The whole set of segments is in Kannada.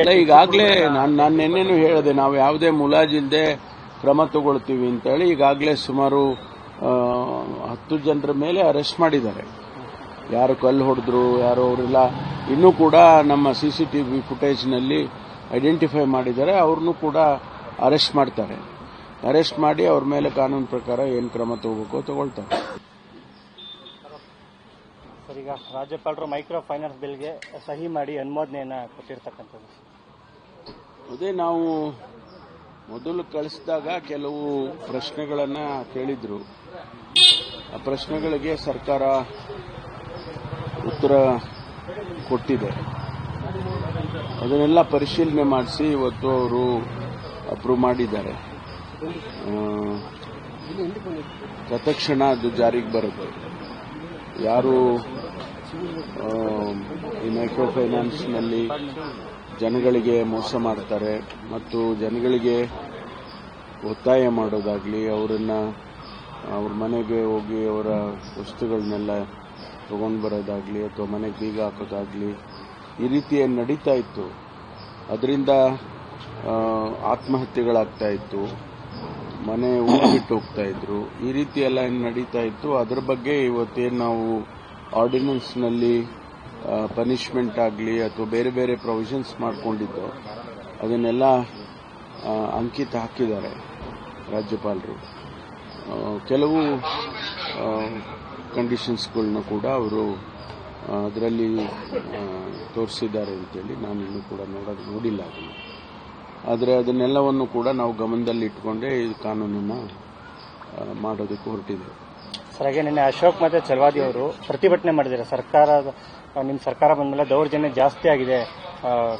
ಅಲ್ಲ ಈಗಾಗಲೇ ನಾನು ನಾನು ನಿನ್ನೆನೂ ಹೇಳಿದೆ, ನಾವು ಯಾವುದೇ ಮುಲಾಜಿಲ್ಲದೆ ಕ್ರಮ ತಗೊಳ್ತೀವಿ ಅಂತೇಳಿ ಈಗಾಗಲೇ ಸುಮಾರು ಹತ್ತು ಜನರ ಮೇಲೆ ಅರೆಸ್ಟ್ ಮಾಡಿದ್ದಾರೆ. ಯಾರು ಕಲ್ಲು ಹೊಡೆದ್ರು, ಯಾರು ಅವರೆಲ್ಲ ಇನ್ನೂ ಕೂಡ ನಮ್ಮ ಸಿ ಸಿ ಟಿ ವಿ ಫುಟೇಜ್ನಲ್ಲಿ ಐಡೆಂಟಿಫೈ ಮಾಡಿದ್ದಾರೆ, ಅವ್ರನ್ನೂ ಕೂಡ ಅರೆಸ್ಟ್ ಮಾಡ್ತಾರೆ. ಅರೆಸ್ಟ್ ಮಾಡಿ ಅವ್ರ ಮೇಲೆ ಕಾನೂನು ಪ್ರಕಾರ ಏನು ಕ್ರಮ ತಗೋಬೇಕೋ ತಗೊಳ್ತಾರೆ. ರಾಜ್ಯಪಾಲರು ಮೈಕ್ರೋ ಫೈನಾನ್ಸ್ ಬಿಲ್ಗೆ ಸಹಿ ಮಾಡಿ ಅನುಮೋದನೆಯನ್ನು ಕೊಟ್ಟಿರ್ತಕ್ಕಂಥದ್ದು. ಅದೇ ನಾವು ಮೊದಲು ಕಳಿಸಿದಾಗ ಕೆಲವು ಪ್ರಶ್ನೆಗಳನ್ನ ಕೇಳಿದ್ರು. ಆ ಪ್ರಶ್ನೆಗಳಿಗೆ ಸರ್ಕಾರ ಉತ್ತರ ಕೊಟ್ಟಿದೆ. ಅದನ್ನೆಲ್ಲ ಪರಿಶೀಲನೆ ಮಾಡಿಸಿ ಇವತ್ತು ಅವರು ಅಪ್ರೂವ್ ಮಾಡಿದ್ದಾರೆ. ತತ್ಕ್ಷಣ ಅದು ಜಾರಿಗೆ ಬರುತ್ತೆ. ಯಾರು ಈ ಮೈಕ್ರೋ ಫೈನಾನ್ಸ್ನಲ್ಲಿ ಜನಗಳಿಗೆ ಮೋಸ ಮಾಡ್ತಾರೆ ಮತ್ತು ಜನಗಳಿಗೆ ಒತ್ತಾಯ ಮಾಡೋದಾಗ್ಲಿ ಅವರನ್ನ, ಅವ್ರ ಮನೆಗೆ ಹೋಗಿ ಅವರ ವಸ್ತುಗಳನ್ನೆಲ್ಲ ತಗೊಂಡು ಬರೋದಾಗಲಿ ಅಥವಾ ಮನೆಗೆ ಬೀಗ ಹಾಕೋದಾಗ್ಲಿ ಈ ರೀತಿ ಏನ್ ನಡೀತಾ ಇತ್ತು. ಅದರಿಂದ ಆತ್ಮಹತ್ಯೆಗಳಾಗ್ತಾ ಇತ್ತು. ಮನೆ ಊರು ಬಿಟ್ಟು ಹೋಗ್ತಾ ಇದ್ರು. ಈ ರೀತಿ ಎಲ್ಲ ಏನ್ ನಡೀತಾ ಇತ್ತು. ಅದ್ರ ಬಗ್ಗೆ ಇವತ್ತೇನು ನಾವು ಆರ್ಡಿನೆನ್ಸ್ನಲ್ಲಿ ಪನಿಷ್ಮೆಂಟ್ ಆಗಲಿ ಅಥವಾ ಬೇರೆ ಬೇರೆ ಪ್ರೊವಿಷನ್ಸ್ ಮಾಡಿಕೊಂಡಿದ್ದು, ಅದನ್ನೆಲ್ಲ ಅಂಕಿತ ಹಾಕಿದ್ದಾರೆ ರಾಜ್ಯಪಾಲರು. ಕೆಲವು ಕಂಡೀಷನ್ಸ್ಗಳನ್ನ ಕೂಡ ಅವರು ಅದರಲ್ಲಿ ತೋರಿಸಿದ್ದಾರೆ ಅಂತೇಳಿ ನಾನು ಇನ್ನೂ ಕೂಡ ನೋಡೋದು ನೋಡಿಲ್ಲ ಅದನ್ನು. ಆದರೆ ಅದನ್ನೆಲ್ಲವನ್ನು ಕೂಡ ನಾವು ಗಮನದಲ್ಲಿ ಇಟ್ಕೊಂಡೇ ಈ ಕಾನೂನನ್ನು ಮಾಡೋದಕ್ಕೆ ಹೊರಟಿದ್ದೇವೆ. ಸರ್, ಹಾಗೆ ನಿನ್ನೆ ಅಶೋಕ್ ಮತ್ತೆ ಚಲವಾದಿ ಅವರು ಪ್ರತಿಭಟನೆ ಮಾಡಿದ್ದಾರೆ. ಸರ್ಕಾರದ ನಿಮ್ಮ ಸರ್ಕಾರ ಬಂದ್ಮೇಲೆ ದೌರ್ಜನ್ಯ ಜಾಸ್ತಿ ಆಗಿದೆ.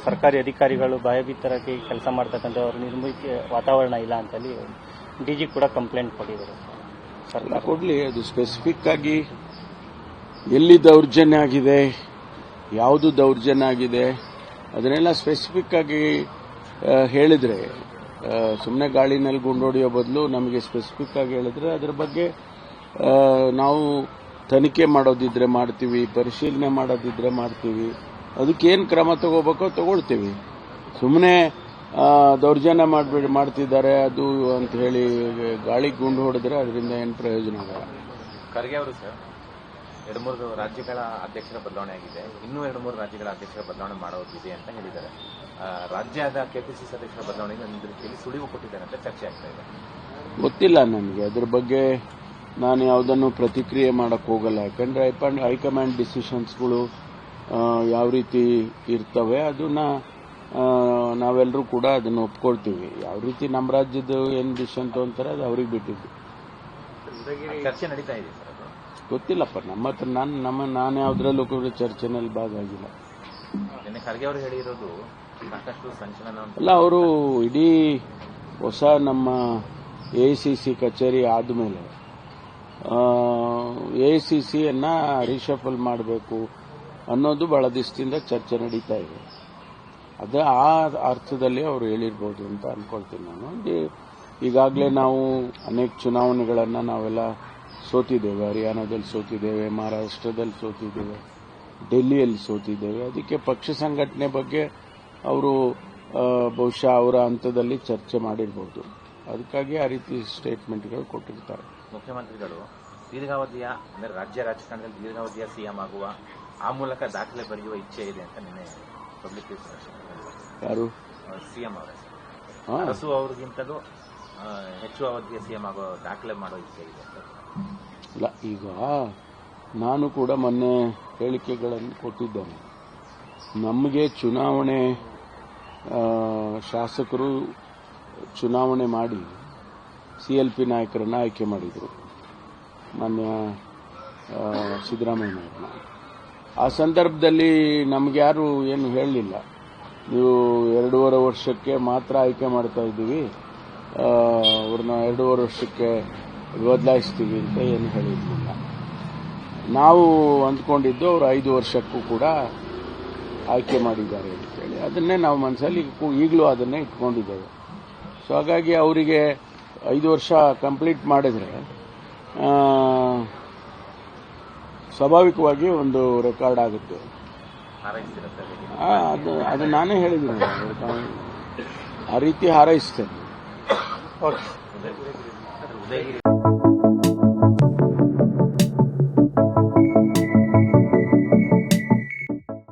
ಸರ್ಕಾರಿ ಅಧಿಕಾರಿಗಳು ಭಯಭೀತರಾಗಿ ಕೆಲಸ ಮಾಡ್ತಕ್ಕಂಥವ್ರು, ನಿರ್ಮೂಲಿಕೆ ವಾತಾವರಣ ಇಲ್ಲ ಅಂತೇಳಿ ಡಿಜಿ ಕೂಡ ಕಂಪ್ಲೇಂಟ್ ಕೊಟ್ಟಿದ್ದಾರೆ. ಸರ್ ಸರ್ಕಾರ ಕೊಡ್ಲಿ, ಅದು ಸ್ಪೆಸಿಫಿಕ್ ಆಗಿ ಎಲ್ಲಿ ದೌರ್ಜನ್ಯ ಆಗಿದೆ, ಯಾವುದು ದೌರ್ಜನ್ಯ ಆಗಿದೆ, ಅದನ್ನೆಲ್ಲ ಸ್ಪೆಸಿಫಿಕ್ ಆಗಿ ಹೇಳಿದ್ರೆ ಸುಮ್ಮನೆ ಗಾಳಿನಲ್ಲಿ ಗುಂಡೊಡೆಯೋ ಬದಲು ನಮಗೆ ಸ್ಪೆಸಿಫಿಕ್ ಆಗಿ ಹೇಳಿದ್ರೆ ಅದ್ರ ಬಗ್ಗೆ ನಾವು ತನಿಖೆ ಮಾಡೋದಿದ್ರೆ ಮಾಡ್ತೀವಿ ಪರಿಶೀಲನೆ ಮಾಡೋದಿದ್ರೆ ಮಾಡ್ತೀವಿ. ಅದಕ್ಕೇನು ಕ್ರಮ ತಗೋಬೇಕೋ ತಗೊಳ್ತೀವಿ. ಸುಮ್ಮನೆ ದೌರ್ಜನ್ಯ ಮಾಡಿಬಿಡಿ ಮಾಡ್ತಿದ್ದಾರೆ ಅದು ಅಂತ ಹೇಳಿ ಗಾಳಿ ಗುಂಡು ಹೊಡೆದ್ರೆ ಅದರಿಂದ ಏನು ಪ್ರಯೋಜನ ಆಗಲ್ಲ. ಖರ್ಗೆ ಅವರು ಸರ್ ಎರಡು ಮೂರು ರಾಜ್ಯಗಳ ಅಧ್ಯಕ್ಷರ ಬದಲಾವಣೆ ಆಗಿದೆ. ಇನ್ನೂ ಎರಡು ಮೂರು ರಾಜ್ಯಗಳ ಅಧ್ಯಕ್ಷರ ಬದಲಾವಣೆ ಮಾಡೋದಿದೆ ಅಂತ ಹೇಳಿದ್ದಾರೆ. ರಾಜ್ಯದ ಕೆಪಿಸಿಸಿ ಅಧ್ಯಕ್ಷರ ಬದಲಾವಣೆಗೆ ಸುಳಿವು ಕೊಟ್ಟಿದ್ದಾರೆ ಅಂತ ಚರ್ಚೆ ಆಗ್ತಾ ಇದೆ. ಗೊತ್ತಿಲ್ಲ ನನಗೆ ಅದ್ರ ಬಗ್ಗೆ ನಾನು ಯಾವುದನ್ನು ಪ್ರತಿಕ್ರಿಯೆ ಮಾಡಕ್ ಹೋಗಲ್ಲ. ಯಾಕಂದ್ರೆ ಹೈಕಮಾಂಡ್ ಹೈಕಮಾಂಡ್ ಡಿಸಿಷನ್ಸ್ಗಳು ಯಾವ ರೀತಿ ಇರ್ತವೆ ಅದನ್ನ ನಾವೆಲ್ಲರೂ ಕೂಡ ಅದನ್ನು ಒಪ್ಕೊಳ್ತೀವಿ. ಯಾವ ರೀತಿ ನಮ್ಮ ರಾಜ್ಯದ ಏನು ಡಿಸಿಷನ್ ತಗೊಂತಾರೆ ಅದು ಅವ್ರಿಗೆ ಬಿಟ್ಟಿದ್ದು. ಚರ್ಚೆ ನಡೀತಾ ಇದೆ ಸರ್ ಗೊತ್ತಿಲ್ಲಪ್ಪ ನಮ್ಮ ಹತ್ರ ನಾನು ನಮ್ಮ ನಾನು ಯಾವುದ್ರಲ್ಲೂ ಕೂಡ ಚರ್ಚೆನಲ್ಲಿ ಭಾಗವಾಗಿಲ್ಲ. ನಿನ್ನೆ ಖರ್ಗೆ ಅವರು ಹೇಳಿರೋದು ಸಾಕಷ್ಟು ಸಂಚಲನ ಅಲ್ಲ ಅವರು ಇಡೀ ಹೊಸ ನಮ್ಮ ಎ ಸಿ ಸಿ ಕಚೇರಿ ಆದಮೇಲೆ ಎ ಸಿ ಸಿಯನ್ನ ರಿಶಫಲ್ ಮಾಡಬೇಕು ಅನ್ನೋದು ಬಹಳ ದಿವಸದಿಂದ ಚರ್ಚೆ ನಡೀತಾ ಇದೆ. ಅದು ಆ ಅರ್ಥದಲ್ಲಿ ಅವರು ಹೇಳಿರ್ಬೋದು ಅಂತ ಅನ್ಕೊಳ್ತೀನಿ ನಾನು. ಈಗಾಗಲೇ ನಾವು ಅನೇಕ ಚುನಾವಣೆಗಳನ್ನು ನಾವೆಲ್ಲ ಸೋತಿದ್ದೇವೆ. ಹರಿಯಾಣದಲ್ಲಿ ಸೋತಿದ್ದೇವೆ, ಮಹಾರಾಷ್ಟ್ರದಲ್ಲಿ ಸೋತಿದ್ದೇವೆ, ಡೆಲ್ಲಿಯಲ್ಲಿ ಸೋತಿದ್ದೇವೆ. ಅದಕ್ಕೆ ಪಕ್ಷ ಸಂಘಟನೆ ಬಗ್ಗೆ ಅವರು ಬಹುಶಃ ಅವರ ಹಂತದಲ್ಲಿ ಚರ್ಚೆ ಮಾಡಿರ್ಬೋದು. ಅದಕ್ಕಾಗಿ ಆ ರೀತಿ ಸ್ಟೇಟ್ಮೆಂಟ್ಗಳು ಕೊಟ್ಟಿರ್ತಾರೆ. ಮುಖ್ಯಮಂತ್ರಿಗಳು ದೀರ್ಘಾವಧಿಯ ಅಂದರೆ ರಾಜ್ಯ ರಾಜಕಾರಣದಲ್ಲಿ ದೀರ್ಘಾವಧಿಯ ಸಿಎಂ ಆಗುವ ಆ ಮೂಲಕ ದಾಖಲೆ ಬರೆಯುವ ಇಚ್ಛೆ ಇದೆ ಅಂತ ನಿನ್ನೆ ಪಬ್ಲಿಕ್ ಯಾರು? ಸಿಎಂ ಅವರ. ಅರಸು ಅವ್ರಿಗಿಂತಲೂ ಹೆಚ್ಚು ಅವಧಿಯ ಸಿಎಂ ಆಗುವ ದಾಖಲೆ ಮಾಡೋ ಇಚ್ಛೆ ಇದೆ ಅಂತ ಇಲ್ಲ ಈಗ ನಾನು ಕೂಡ ಮೊನ್ನೆ ಹೇಳಿಕೆಗಳನ್ನು ಕೊಟ್ಟಿದ್ದೇನೆ. ನಮಗೆ ಚುನಾವಣೆ ಶಾಸಕರು ಚುನಾವಣೆ ಮಾಡಿ ಸಿ ಎಲ್ ಪಿ ನಾಯಕರನ್ನು ಆಯ್ಕೆ ಮಾಡಿದರು. ಮಾನ್ಯ ಸಿದ್ದರಾಮಯ್ಯ ಸಿದ್ದರಾಮಯ್ಯನವ್ರನ್ನ ಆ ಸಂದರ್ಭದಲ್ಲಿ ನಮ್ಗೆ ಯಾರು ಏನು ಹೇಳಲಿಲ್ಲ. ನೀವು ಎರಡೂವರೆ ವರ್ಷಕ್ಕೆ ಮಾತ್ರ ಆಯ್ಕೆ ಮಾಡ್ತಾ ಇದ್ದೀವಿ. ಅವ್ರನ್ನ ಎರಡೂವರೆ ವರ್ಷಕ್ಕೆ ಬದಲಾಯಿಸ್ತೀವಿ ಅಂತ ಏನು ಹೇಳಿರಲಿಲ್ಲ. ನಾವು ಅಂದ್ಕೊಂಡಿದ್ದು ಅವರು ಐದು ವರ್ಷಕ್ಕೂ ಕೂಡ ಆಯ್ಕೆ ಮಾಡಿದ್ದಾರೆ ಅಂತೇಳಿ ಅದನ್ನೇ ನಾವು ಮನಸ್ಸಲ್ಲಿ ಈಗಲೂ ಅದನ್ನೇ ಇಟ್ಕೊಂಡಿದ್ದೇವೆ. ಸೊ, ಹಾಗಾಗಿ ಅವರಿಗೆ ಐದು ವರ್ಷ ಕಂಪ್ಲೀಟ್ ಮಾಡಿದರೆ ಆ, ಸ್ವಾಭಾವಿಕವಾಗಿ ಒಂದು ರೆಕಾರ್ಡ್ ಆಗುತ್ತೆ. ಅದು ಅದು ನಾನೇ ಹೇಳಿದ್ದೀನಿ. ಆ ರೀತಿ ಹಾರೈಸ್ತೇನೆ.